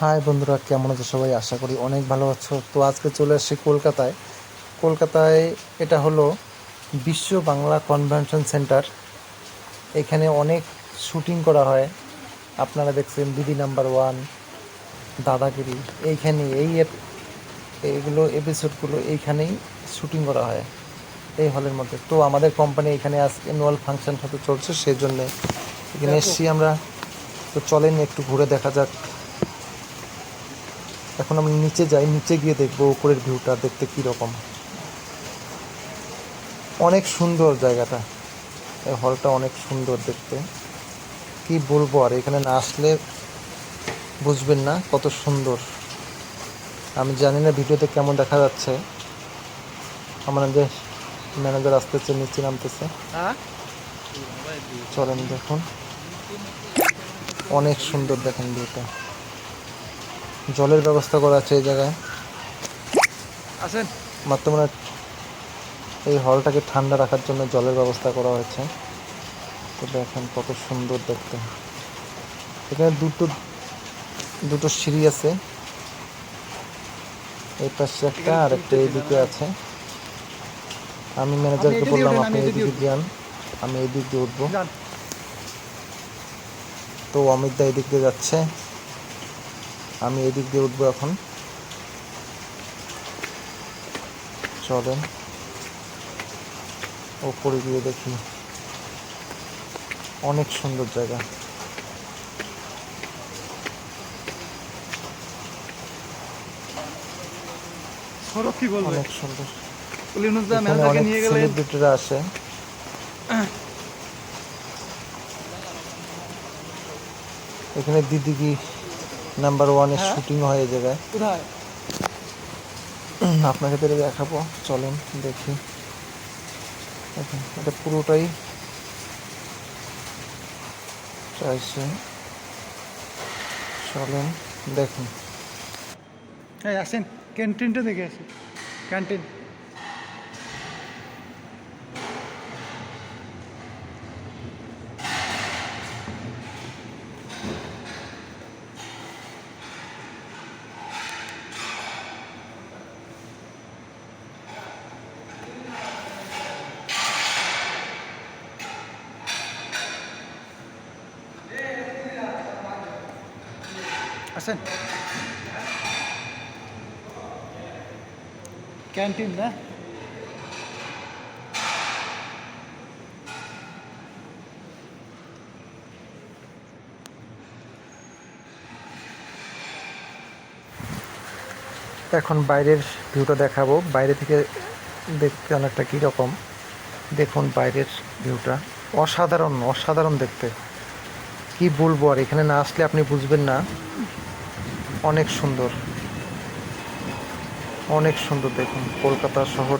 High বন্ধুরা কেমন আছো সবাই? আশা করি অনেক ভালো আছো। তো আজকে চলে আসছি কলকাতায়। কলকাতায় এটা হলো বিশ্ব বাংলা কনভেনশন সেন্টার। এখানে অনেক শুটিং করা হয়। আপনারা দেখছেন দিদি নাম্বার ওয়ান দাদাগিরি। এইখানে এই এইগুলো এপিসোডগুলো এইখানেই শুটিং করা হয় এই হলের মধ্যে। তো আমাদের কোম্পানি এখানে আজ অ্যানুয়াল ফাংশন হতে চলছে সেই জন্যে এখানে এসছি আমরা। তো চলেন একটু ঘুরে দেখা যাক। এখন আমরা নিচে যাই নিচে গিয়ে দেখব উপরের ভিউটা দেখতে কি রকম। অনেক সুন্দর জায়গাটা। এই হলটা অনেক সুন্দর দেখতে। কি বলব আর এখানে না আসলে বুঝবেন না কত সুন্দর। আমি জানি না ভিডিওতে কেমন দেখা যাচ্ছে। আমার আমাদের ম্যানেজার আসতেছে নিচে নামতেছে। চলেন দেখুন। অনেক সুন্দর দেখেন ভিউটা জলের ব্যবস্থা করা আছে এই জায়গায়। আসেন। মাত্র মানে এই হলটাকে ঠান্ডা রাখার জন্য জলের ব্যবস্থা করা হয়েছে। তো দেখেন কত সুন্দর দেখতে। এখানে দুটো দুটো সিঁড়ি আছে। এই পাশে একটা আর একটা এইদিকে আছে। আমি ম্যানেজারকে বললাম আপনি এদিকে এইদিকে যান আমি এইদিক দিয়ে উঠবো। তো অমিত দা এদিক দিয়ে যাচ্ছে। আমি এদিক দিয়ে উঠবো এখন। চলেন। ওপরে গিয়ে দেখি। অনেক সুন্দর জায়গা। কি বলবে? অনেক সুন্দর। এখানে ম্যানেজারকে অনেক নিয়ে গেলেন। সেলিব্রিটিরা আসে। এখানে দিদিগি নাম্বার ওয়ানের। শুটিং হয় এই জায়গায়। কোথায়? আপনাকে তো দেখাবো। চলেন দেখি। দেখুন, এটা পুরোটাই চাইছে। চলেন দেখুন। হ্যাঁ আসেন ক্যান্টিনটা দেখে আসি। ক্যান্টিন আসেন ক্যান্টিন না এখন বাইরের ভিউটা দেখাবো। বাইরে থেকে দেখতে অনেকটা কীরকম। দেখুন বাইরের ভিউটা অসাধারণ অসাধারণ দেখতে। কি বলব আর এখানে না আসলে আপনি বুঝবেন না। অনেক সুন্দর। অনেক সুন্দর দেখুন কলকাতা শহর